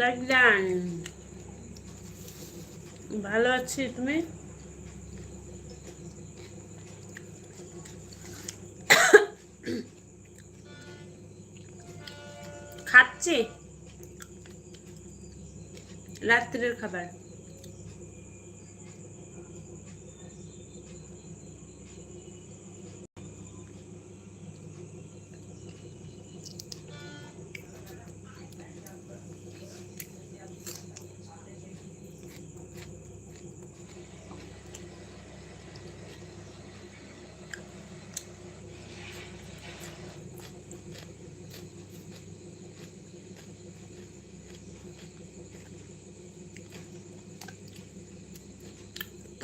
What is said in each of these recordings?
লাগজান ভালো আছি তুমি? খাচ্ছি? রাত্রের খাবার।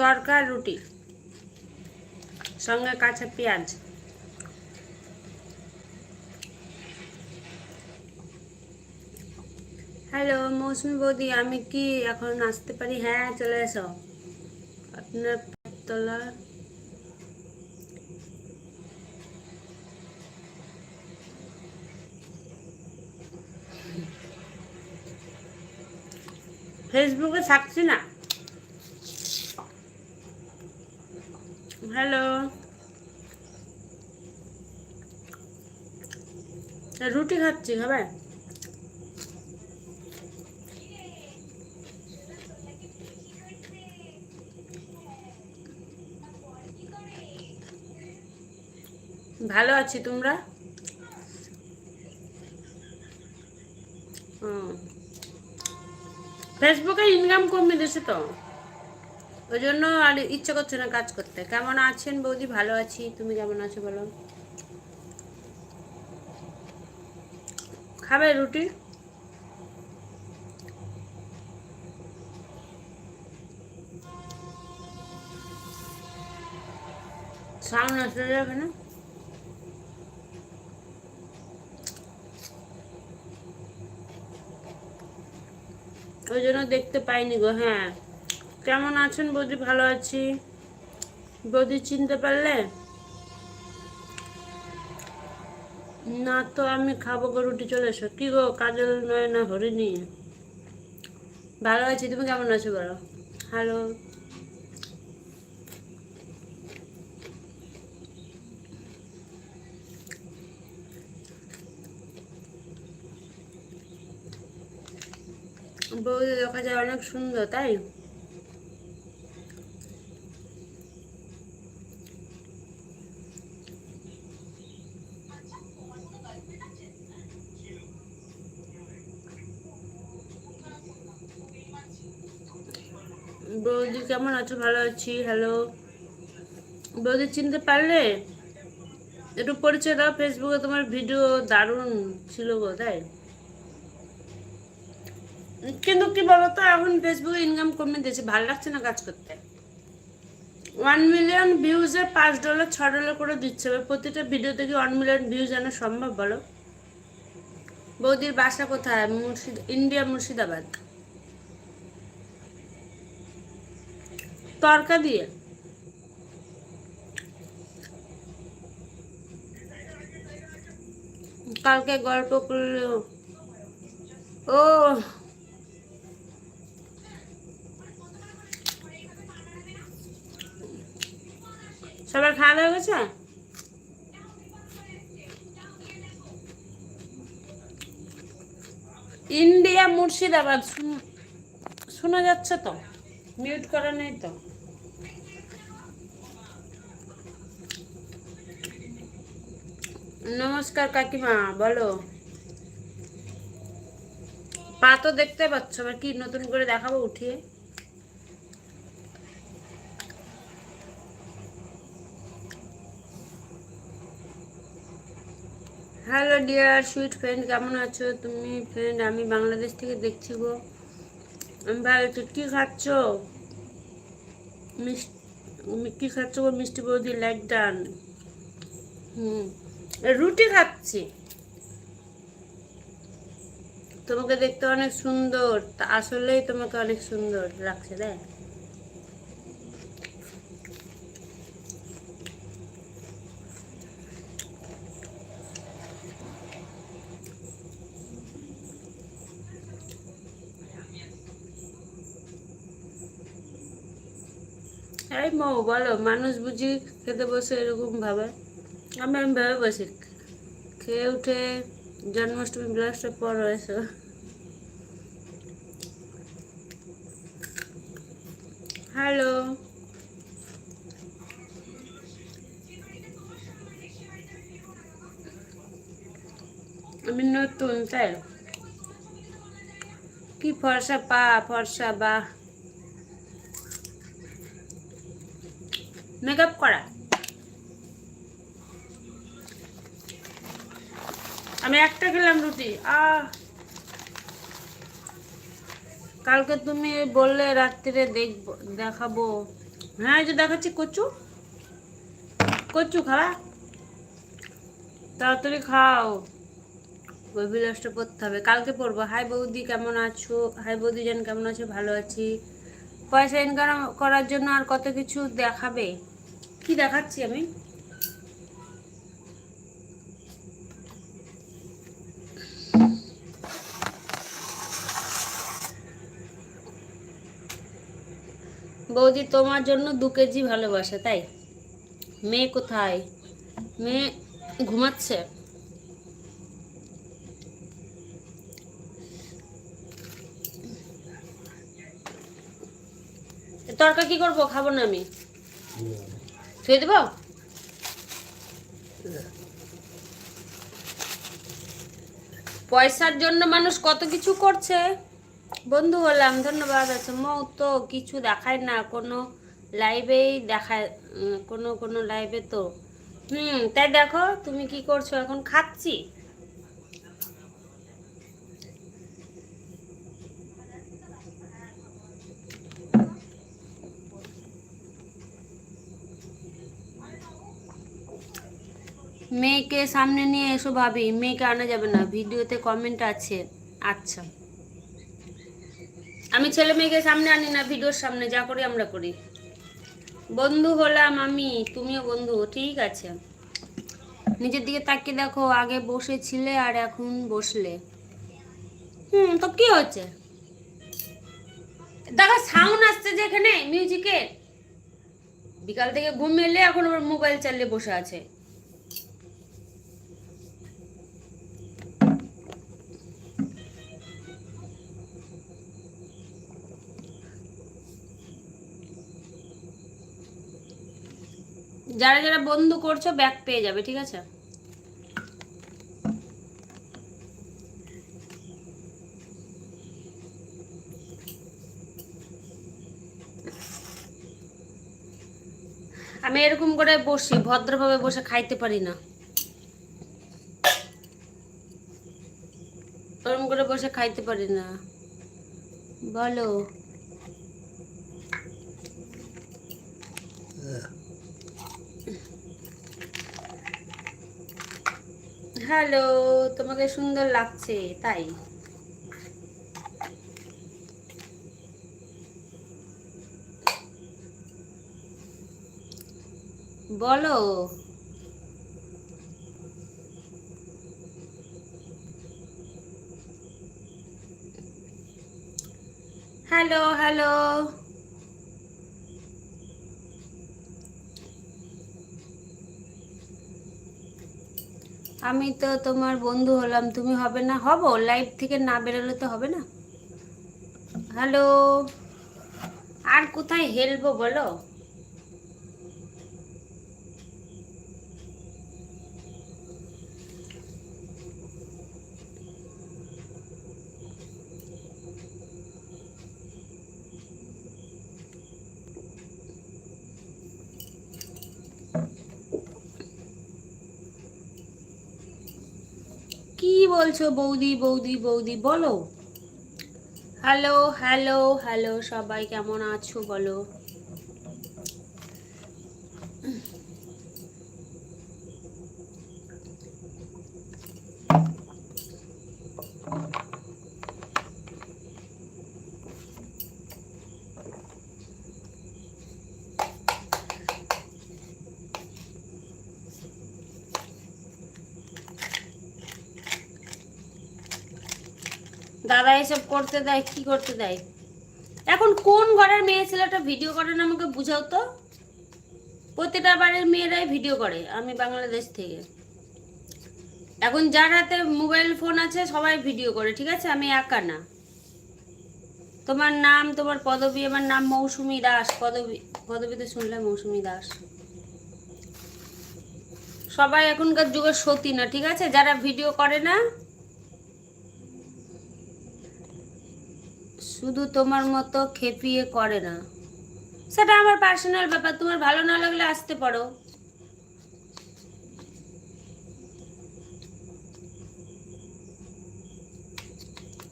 তরকা আর রুটি সঙ্গে কাঁচা পেঁয়াজ হ্যালো মৌসুমি বৌদি আমি কি এখন আসতে পারি হ্যাঁ চলে এসো আপনার তলা ফেসবুকে থাকছি না হ্যালো। রুটি খাচ্ছি খাবে? ভালো আছি তোমরা। ফেসবুকে ইনকাম কমে দিয়েছে তো? ওই জন্য আর ইচ্ছে করছে না কাজ করতে। কেমন আছেন বৌদি? ভালো আছি। তুমি কেমন আছো বলো? খাবে রুটি? যাবে না? ওই জন্য দেখতে পাইনি গো হ্যাঁ। কেমন আছেন বৌদি? ভালো আছি। বৌদি চিনতে পারলে? না তো, আমি খাব গো, রুটি চলে এসো। কি গো, কাজল নয় না হরিণী? ভালো আছি, তুমি কেমন আছো বলো? হ্যালো। বৌদি দেখা যায় অনেক সুন্দর, তাই? বৌদি, কেমন আছো? ভালো আছি হ্যালো বৌদি, চিনতে পারলে একটু পরিচয় দাও। ফেসবুকে তোমার ভিডিও দারুণ ছিল তাই? কিন্তু কি বলতো, এখন ফেসবুকে ইনকাম কমে দিয়েছে। ভালো লাগছে না কাজ করতে? ওয়ান মিলিয়ন ভিউজে পাঁচ ডলার ছ ডলার করে দিচ্ছে। এবার প্রতিটা ভিডিও থেকে ওয়ান মিলিয়ন ভিউজ আনা সম্ভব বলো? বৌদির বাসা কোথায়? মুর্শিদ ইন্ডিয়া মুর্শিদাবাদ। তরকা দিয়ে। কালকে গল্প করল। ও। সবার খাওয়া দাওয়া গেছে ইন্ডিয়া মুর্শিদাবাদ শুন- শোনা যাচ্ছে তো। মিউট করা নেই তো। নমস্কার কাকিমা, বলো। পা তো দেখতে পাচ্ছ আবার কি নতুন করে দেখাবো উঠিয়ে? হ্যালো ডিয়ার সুইট ফ্রেন্ড, কেমন আছো? তুমি ফ্রেন্ড, আমি বাংলাদেশ থেকে দেখছি গো। আমি ভালো আছি কী খাচ্ছ? মিষ্টি কী খাচ্ছ গো, মিষ্টি বৌদি লাইক ডান। হুম। রুটি খাচ্ছি। তোমাকে দেখতে অনেক সুন্দর। আসলেই তোমাকে অনেক সুন্দর লাগছে দেখ এই মৌ, বলো, মানুষ বুঝি খেতে বসে এরকম ভাবে? আমি আমি বসি খেয়ে উঠে জন্মাষ্টমী ব্লাস্টের পর হয়েছে হ্যালো। আমি নতুন, তাই? কি ফর্সা পা, ফর্সা বা। মেকআপ করা আমি একটা রুটি আহ। কালকে তুমি বললে রাত্রিরে দেখব, দেখাবো। হ্যাঁ যে দেখাচ্ছি কচু। কচু খাওয়া তাড়াতাড়ি খাও। ওই বিলাসটা পড়তে হবে। কালকে পড়ব হাই বৌদি, কেমন আছো? হাই বৌদি জান, কেমন আছো? ভালো আছি। পয়সা ইনকাম করার জন্য আর কত কিছু দেখাবে? কি দেখাচ্ছি আমি? বৌদি তোমার জন্য দু কেজি ভালোবাসা, তাই? মেয়ে কোথায়? মেয়ে ঘুমাচ্ছে? তরকা কি করব? খাব না আমি। ছুঁয়ে দেবো? পয়সার জন্য মানুষ কত কিছু করছে। বন্ধু হলাম, ধন্যবাদ। আছে মৌ তো কিছু দেখায় না, কোনো লাইভেই দেখায় কোনো কোনো লাইভে তো। হুম, তাই দেখো, তুমি কি করছ? এখন খাচ্ছি। মেয়েকে সামনে নিয়ে এসো ভাবি, মেয়েকে আনা যাবে না। ভিডিওতে কমেন্ট আছে। আচ্ছা। আমি ছেলে মেয়েকে সামনে আনি না, ভিডিওর সামনে যা করি আমরা করি। বন্ধু হলাম আমি, তুমিও বন্ধু, ঠিক আছে। নিজের দিকে তাকিয়ে দেখো, আগে বসেছিলে আর এখন বসলে। হুম, তো কি হচ্ছে? দেখো সাউন্ড আসছে যেখানে মিউজিকের বিকাল থেকে ঘুম এলে এখন আবার মোবাইল চালিয়ে বসে আছে। যারা যারা বন্ধু করছ ব্যাক পেয়ে যাবে, ঠিক আছে? আমি এরকম করে বসি, ভদ্রভাবে বসে খাইতে পারি না। ওরকম করে বসে খাইতে পারি না। বলো। হ্যালো তোমাকে সুন্দর লাগছে তাই। বলো। Hello hello. আমি তো তোমার বন্ধু হলাম, তুমি হবে না? হব? লাইভ থেকে না বেরোলে তো হবে না? হ্যালো আর কোথায় হেলবো বলো কি বলছো বৌদি বৌদি বৌদি? বলো। হ্যালো হ্যালো হ্যালো সবাই কেমন আছো বলো? দাদা এসব করতে দেয়, কি করতে দেয়? এখন কোন ঘরের মেয়ে ছেলেটা ভিডিও করে না আমাকে বুঝাও তো? প্রতিটা বাড়ির মেয়েরাই ভিডিও করে, আমি বাংলাদেশ থেকে। এখন যার হাতে মোবাইল ফোন আছে, সবাই ভিডিও করে, ঠিক আছে? আমি একা না। তোমার নাম, তোমার পদবী, আমার নাম মৌসুমী দাস। পদবী, পদবীতে শুনলে মৌসুমী দাস। সবাই এখনকার যুগের সতী না, ঠিক আছে? যারা ভিডিও করে না শুধু তোমার মতো খেপিয়ে করে না। সেটা আমার পার্সোনাল ব্যাপার, তোমার ভালো না লাগলে আসতে পারো।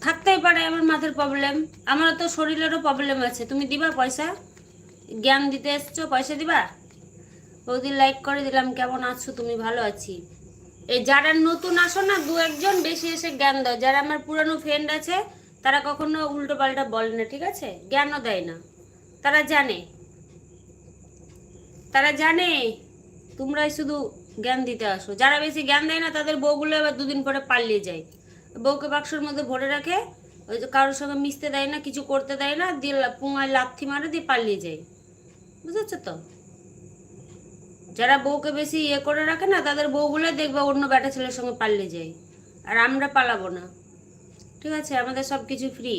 থাকতেই পারে আমার মাথার প্রবলেম আমার তো শরীরেরও প্রবলেম আছে। তুমি দিবা পয়সা? জ্ঞান দিতে এসছো, পয়সা দিবা? বৌদি লাইক করে দিলাম, কেমন আছো? তুমি ভালো আছি। এই যারা নতুন আসো না, দু একজন বেশি এসে জ্ঞান দাও। যারা আমার পুরানো ফ্রেন্ড আছে তারা কখনো উল্টো পাল্টা বলে না, ঠিক আছে? জ্ঞানও দেয় না। তারা জানে। তারা জানে, তোমরাই শুধু জ্ঞান দিতে আসো। যারা বেশি জ্ঞান দেয় না, তাদের বউগুলো এবার দুদিন পরে পালিয়ে যায়। বউকে বাক্সর মধ্যে ভরে রাখে, ওই কারোর সঙ্গে মিশতে দেয় না, কিছু করতে দেয় না, দিয়ে পুঙায় লাথি মারে, দিয়ে পালিয়ে যায়। বুঝেছ তো? যারা বউকে বেশি ইয়ে করে রাখে না, তাদের বউগুলো দেখবে অন্য ব্যাটা ছেলের সঙ্গে পালিয়ে যায়। আর আমরা পালাবো না। ঠিক আছে আমাদের সব কিছু ফ্রি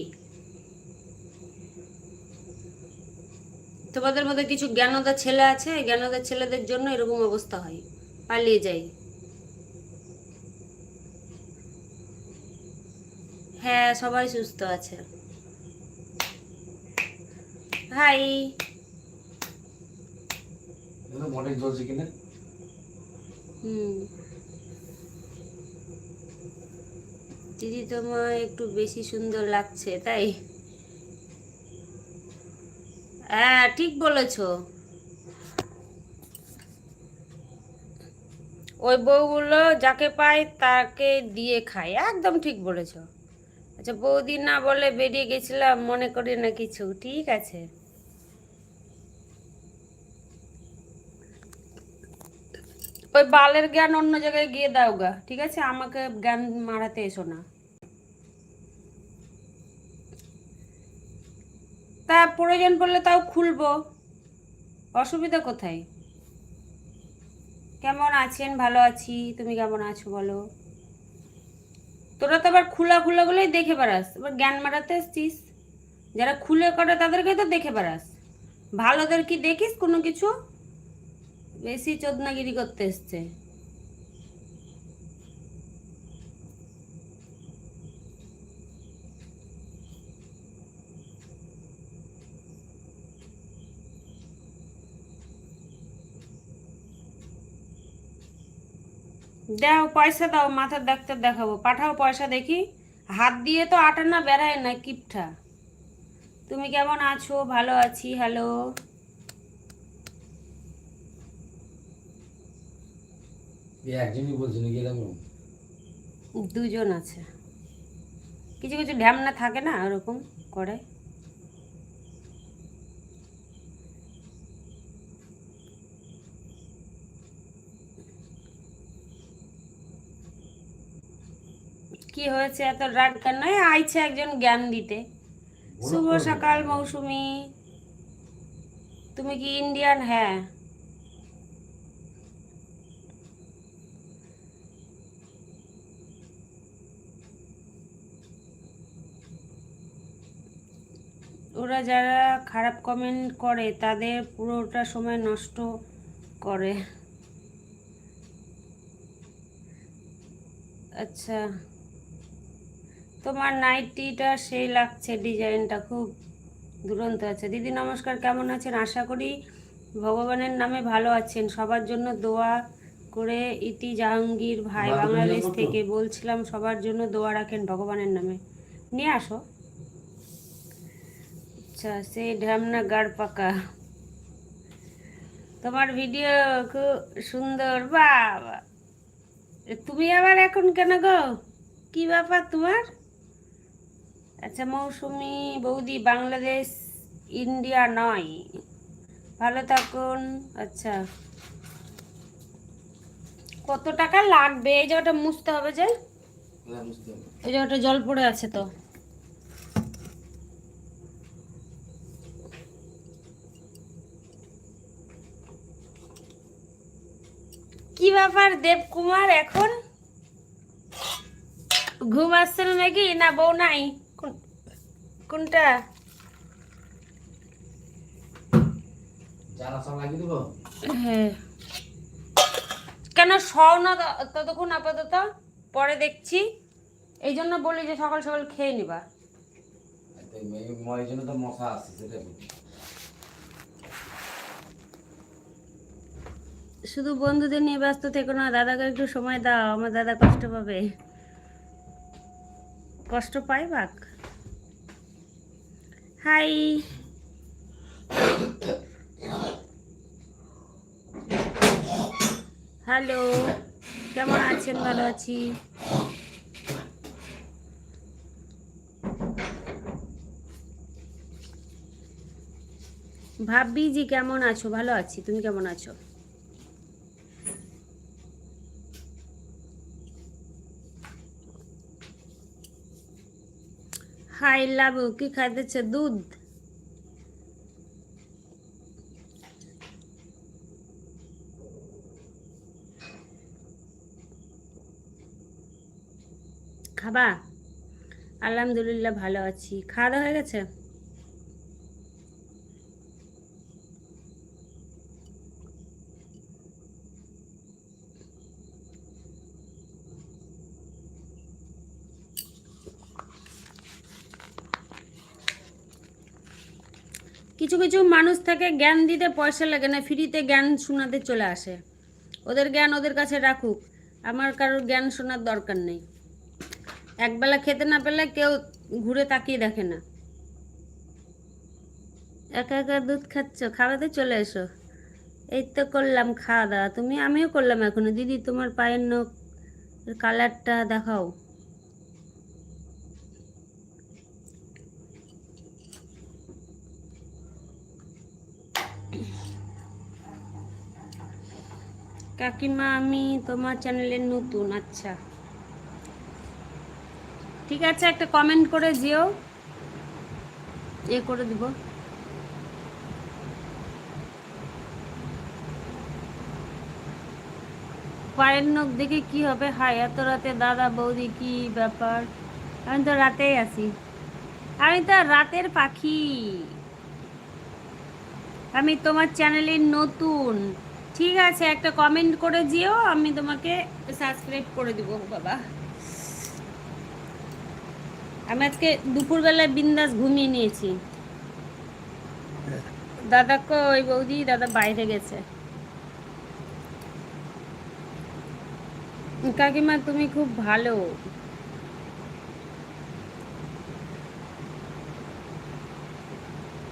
তোমাদের মধ্যে কিছু জ্ঞানদার ছেলে আছে? জ্ঞানদার ছেলেদের জন্য এরকম অবস্থা হয়। পালিয়ে যায় হ্যাঁ সবাই সুস্থ আছে। হাই হুম। দিদি তোমায় একটু বেশি সুন্দর লাগছে, তাই? হ্যাঁ ঠিক বলেছ। ওই বউগুলো যাকে পায় তাকে দিয়ে খায়, একদম ঠিক বলেছ। আচ্ছা বৌদি না বলে বেরিয়ে গেছিলাম, মনে করি না কিছু, ঠিক আছে। ওই বালের জ্ঞান অন্য জায়গায় গিয়ে দাও গা, ঠিক আছে? আমাকে জ্ঞান মারাতে এসো না। তা প্রয়োজন পড়লে তাও খুলবো। অসুবিধা কোথায়? কেমন আছেন? ভালো আছি। তুমি কেমন আছো বলো? তোরা তো আবার খোলা খোলা গুলোই দেখে বেড়াস। এবার জ্ঞান মারাতে এসছিস? যারা খুলে করে তাদেরকে তো দেখে বেড়াস। ভালোদের কি দেখিস কোনো কিছু? বেশি চোদনাগিরি করতে এসছে। দাও, পয়সা দাও, মাথার ডাক্তার দেখাবো। পাঠাও পয়সা দেখি। হাত দিয়ে তো আটা না বেড়ায় না কিপটা। তুমি কেমন আছো? ভালো আছি, হ্যালো। একজনই বলছি নাকি এরকম? দুজন আছে। কিছু কিছু ঢ্যামনা থাকে না ওরকম করে। কি হয়েছে এত রাগ কেন? আইছে একজন জ্ঞান দিতে। শুভ সকাল মৌসুমি। তুমি কি ইন্ডিয়ান হ্যাঁ। ওরা যারা খারাপ কমেন্ট করে তাদের পুরোটা সময় নষ্ট করে। আচ্ছা। তোমার নাইটিটা সেই লাগছে ডিজাইনটা খুব দুরন্ত আছে। দিদি নমস্কার কেমন আছেন? আশা করি ভগবানের নামে ভালো আছেন। সবার জন্য দোয়া করে ইতি জাহাঙ্গীর ভাই বাংলাদেশ থেকে বলছিলাম সবার জন্য দোয়া রাখেন ভগবানের নামে। নিয়ে আসো। আচ্ছা সেই ঢ্যামনা গাড় পাকা। তোমার ভিডিও খুব সুন্দর বাবা। তুমি আবার এখন কেন গো? কি ব্যাপার তোমার? আচ্ছা মৌসুমি বৌদি বাংলাদেশ ইন্ডিয়া নয়। ভালো থাকুন। আচ্ছা। কত টাকা লাগবে? এই জায়গাটা মুছতে হবে যে? হ্যাঁ, বুঝতে হবে। এই জায়গাটা জল পড়ে আছে তো। কি ব্যাপার দেবকুমার এখন ঘুম আসছে না নাকি? না বউ নাই। কোনটা? দেবো? হ্যাঁ। কেন সও না ততক্ষণ আপাতত? পরে দেখছি। এই জন্য বলি যে সকাল সকাল খেয়ে নিবা। জন্য তো মশা আসছে সেটা বলি। শুধু বন্ধুদের নিয়ে ব্যস্ত থেকো না, দাদাকে একটু সময় দাও, আমার দাদা কষ্ট পাবে। কষ্ট পাই বাক হাই। হ্যালো, কেমন আছেন? ভালো আছি। ভাবি জি, কেমন আছো? ভালো আছি, তুমি কেমন আছো? হাই লাবু কি খাইতেছে দুধ? খাবা? আলহামদুলিল্লাহ ভালো আছি। খাওয়া দাওয়া হয়ে গেছে? কিছু মানুষ থাকে, জ্ঞান দিতে পয়সা লাগে না, ফ্রিতে জ্ঞান শোনাতে চলে আসে। ওদের জ্ঞান ওদের কাছে রাখুক, আমার কারোর জ্ঞান শোনার দরকার নেই। একবেলা খেতে না পেলে কেউ ঘুরে তাকিয়ে দেখে না। একা একা দুধ খাচ্ছ, খাওয়াতে চলে এসো। এই তো করলাম খাওয়া দাওয়া, তুমি, আমিও করলাম এখনও। দিদি, তোমার পায়ের নখ কালারটা দেখাও। কাকিমা, আমি তোমার চ্যানেলের নতুন আচ্ছা। ঠিক আছে, একটা কমেন্ট করে যেও। এ করে দিব। পায়ের নখ দেখে কি হবে? হাই এত রাতে দাদা, বৌদি, কি ব্যাপার? আমি তো রাতেই আছি। আমি তো রাতের পাখি। আমি তোমার চ্যানেলের নতুন। ঠিক আছে, একটা কমেন্ট করে দিও, আমি তোমাকে সাবস্ক্রাইব করে দিব, বাবা। আমি আজকে দুপুরবেলায় বিন্দাস ঘুমিয়ে নিয়েছি। দাদা কই বৌদি? দাদা বাইরে গেছে। কাকিমা, তুমি খুব ভালো।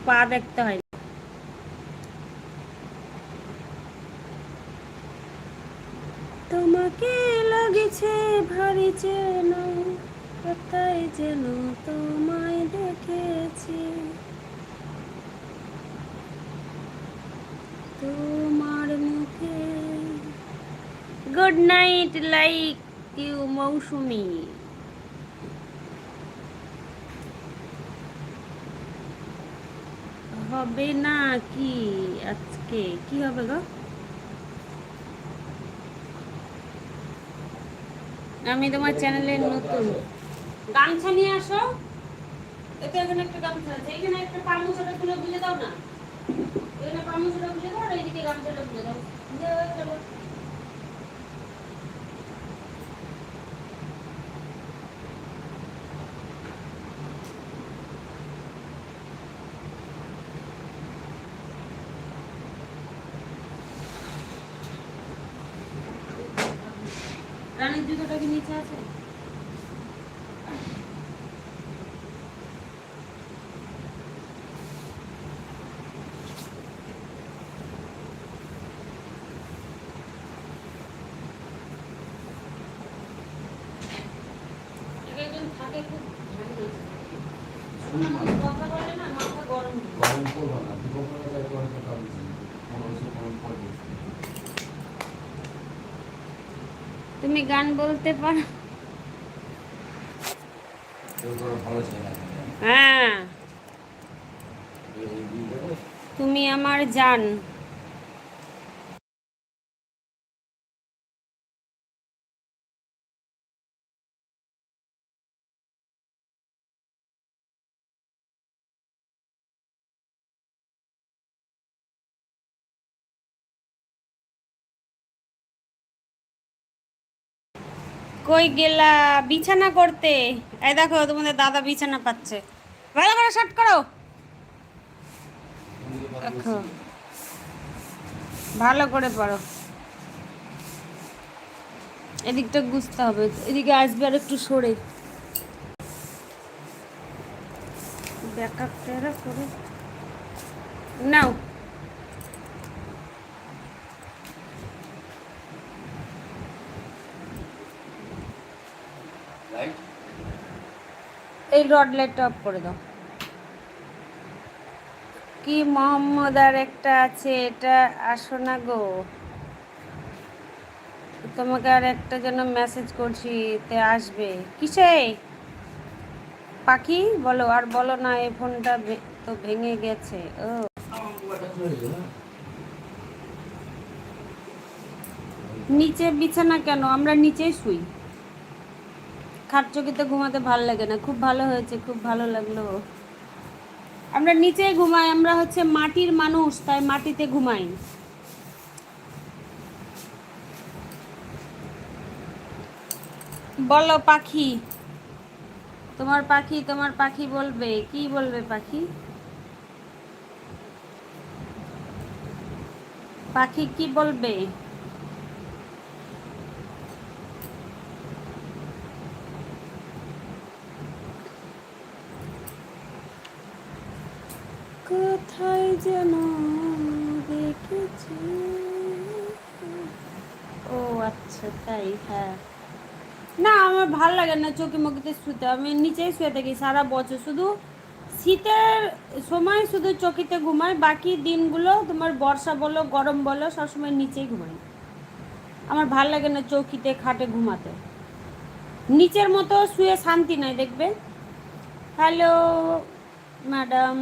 পা দেখতে হয় তোমাকে ভারী যেন কোথায় যেন তোমায় দেখেছি। তোমার মুখে good night like you Mousumi. হবে না কি আজকে? কি হবে গো? আমি তোমার চ্যানেলে নতুন। গামছা নিয়ে আসো। এতে এখানে একটা গামছা আছে। এখানে একটা পামুচাটা তুলে বুঝে দাও না। এখানে পামুচাটা বুঝে দাও আর এইদিকে গামছাটা তুলে দাও। চলো। জুতোটা কি নিচে আছে একজন থাকে খুব ঝামেলা। কথা বলে না মাথা গরম হয়। গরম করব না দুপুরবেলা তাই করে কথা বলছি মনে হচ্ছে গরম করব তুমি গান বলতে পারো? হ্যাঁ। তুমি আমার জান। কই গেলা? বিছানা করতে। এই দেখো, তোমাদের দাদা বিছানা পাচ্ছে। ভালো করে শর্ট করো। দেখো। ভালো করে পড়ো। এদিকটা বুঝতে হবে। এদিকে আসবে আর একটু সরে। ব্যাকআপটা করে। নাও। এই রড লাইটটা অফ করে দাও। কি মোহাম্মদ আর একটা আছে, এটা আসো না গো। তোমাকে আর একটা জন্য মেসেজ করছি তে আসবে। কিসে? পাখি? বলো, আর বলো না, এই ফোনটা তো ভেঙে গেছে। ও। নিচে বিছানা কেন? আমরা নিচেই শুই। খাট চকিতে ঘুমাতে ভালো লাগে না। খুব ভালো হয়েছে, খুব ভালো লাগল। আমরা নিচেই ঘুমাই, আমরা হচ্ছে মাটির মানুষ, তাই মাটিতে ঘুমাই। বলো পাখি। তোমার পাখি তোমার পাখি বলবে, কি বলবে পাখি? পাখি কি বলবে কোথায় যেন দেখেছি। ও আচ্ছা তাই হ্যাঁ। না, আমার ভালো লাগে না চোখে মুখেতে শুতে। আমি নিচেই শুয়ে থাকি সারা বছর। শুধু শীতের সময় শুধু চকিতে ঘুমাই, বাকি দিনগুলো তোমার বর্ষা বলো, গরম বলো, সবসময় নিচেই ঘুমাই। আমার ভালো লাগে না চৌকিতে, খাটে ঘুমাতে। নিচের মতো শুয়ে শান্তি নাই, দেখবে? হ্যালো ম্যাডাম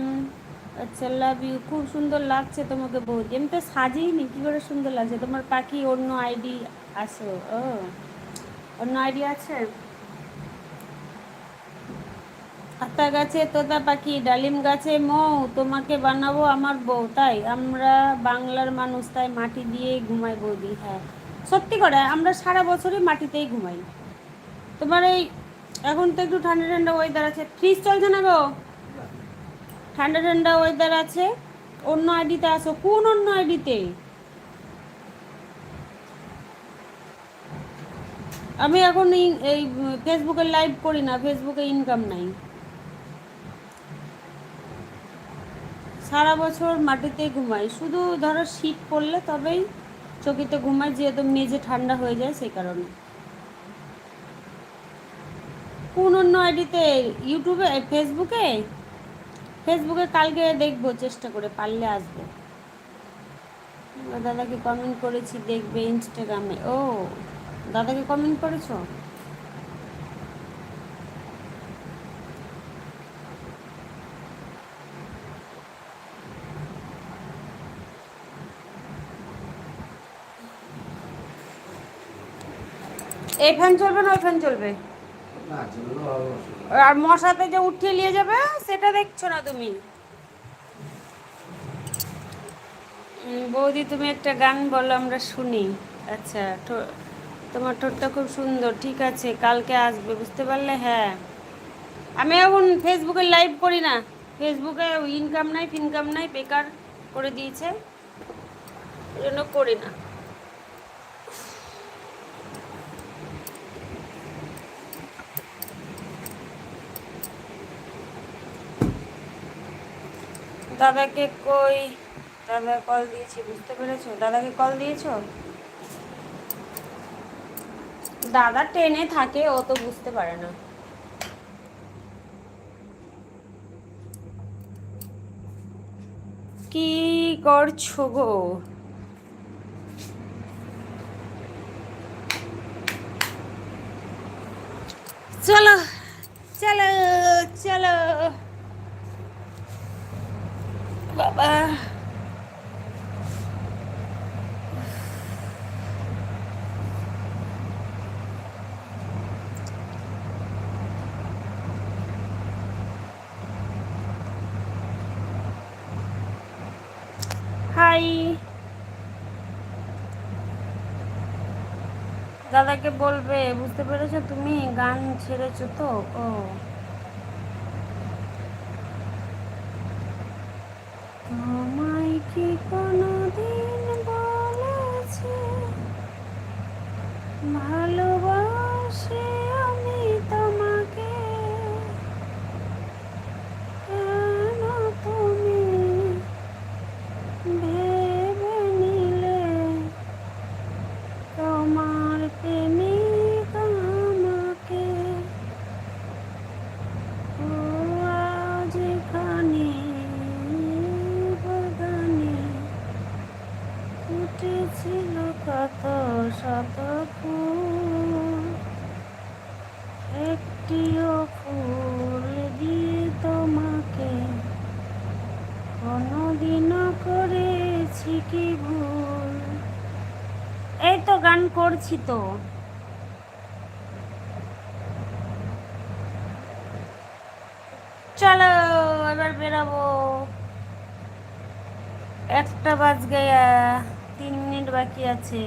আচ্ছা লাভ ইউ খুব সুন্দর লাগছে তোমাকে বৌদি আমি তো সাজিয়েনি কী করে সুন্দর লাগছে? তোমার পাখি অন্য আইডি আছে, ও। অন্য আইডি আছে? আতা গাছে, তোতা পাখি, ডালিম গাছে, মৌ, তোমাকে বানাবো আমার বউ। তাই আমরা বাংলার মানুষ, তাই মাটি দিয়ে ঘুমাই বৌদি হ্যাঁ। সত্যি করে, আমরা সারা বছরই মাটিতেই ঘুমাই। তোমার এই, এখন তো একটু ঠান্ডা ঠান্ডা ওয়েদার আছে। ফ্রিজ চলছে না গো? ঠান্ডা ঠান্ডা ওয়েদার আছে। অন্য আইডিতে আসো। কোন অন্য আইডিতে? আমি এখন এই- ফেসবুকে লাইভ করি না। ফেসবুকে ইনকাম নাই। সারা বছর মাটিতে ঘুমাই। শুধু ধরো শীত পড়লে তবেই চকিতে ঘুমাই, যেহেতু মেঝে ঠান্ডা হয়ে যায় সেই কারণে। কোন অন্য আইডিতে? ইউটিউবে? ফেসবুকে ফেসবুকে কালকে দেখব, চেষ্টা করে পারলে আসব। দাদাকে কমেন্ট করেছি, দেখবে ইনস্টাগ্রামে ও, দাদাকে কমেন্ট করেছ? এই ফ্যান চলবে না, ওই ফ্যান চলবে। আর মশাতে যে উঠিয়ে নিয়ে যাবে, সেটা দেখছ না তুমি? বৌদি, তুমি একটা গান বলো, আমরা শুনি। আচ্ছা তোমার ঠোঁটটা খুব সুন্দর, ঠিক আছে, কালকে আসবে, বুঝতে পারলে? হ্যাঁ। আমি এখন ফেসবুকে লাইভ করি না। ফেসবুকে ইনকাম নাই, ফিনকাম নাই, বেকার করে দিয়েছে। ওই জন্য করি না। দাদাকে কই? দাদা কল দিয়েছি, বুঝতে পেরেছ? দাদাকে কল দিয়েছ? দাদা ট্রেনে থাকে, ও তো বুঝতে পারে না। কি করছ গো? চলো চলো চলো বাবা হাই দাদাকে বলবে বুঝতে পেরেছ তুমি? গান ছেড়েছো তো? ও তোমায় কি কোনোদিন বলেছে ভালোবাসি আমি তোমাকে কেন তুমি ভেবে নিলে তোমার প্রেমিক আমাকে ও আজ এখানে বাগানে উঠেছিল কত শত ফুল একটিও ফুল দিয়ে তোমাকে। কোনোদিনও করেছি কি ভুল? এই তো গান করছি তো। চলো এবার বেরাবো। একটা বাজ গেয়া তিন মিনিট বাকি আছে।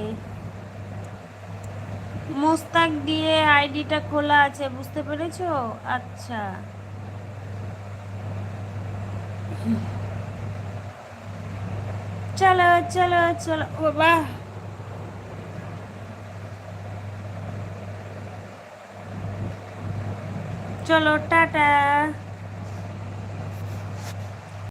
মোস্তাক দিয়ে আইডিটা খোলা আছে বুঝতে পেরেছ? আচ্ছা। চলো চলো চলো বাবা চলো টাটা।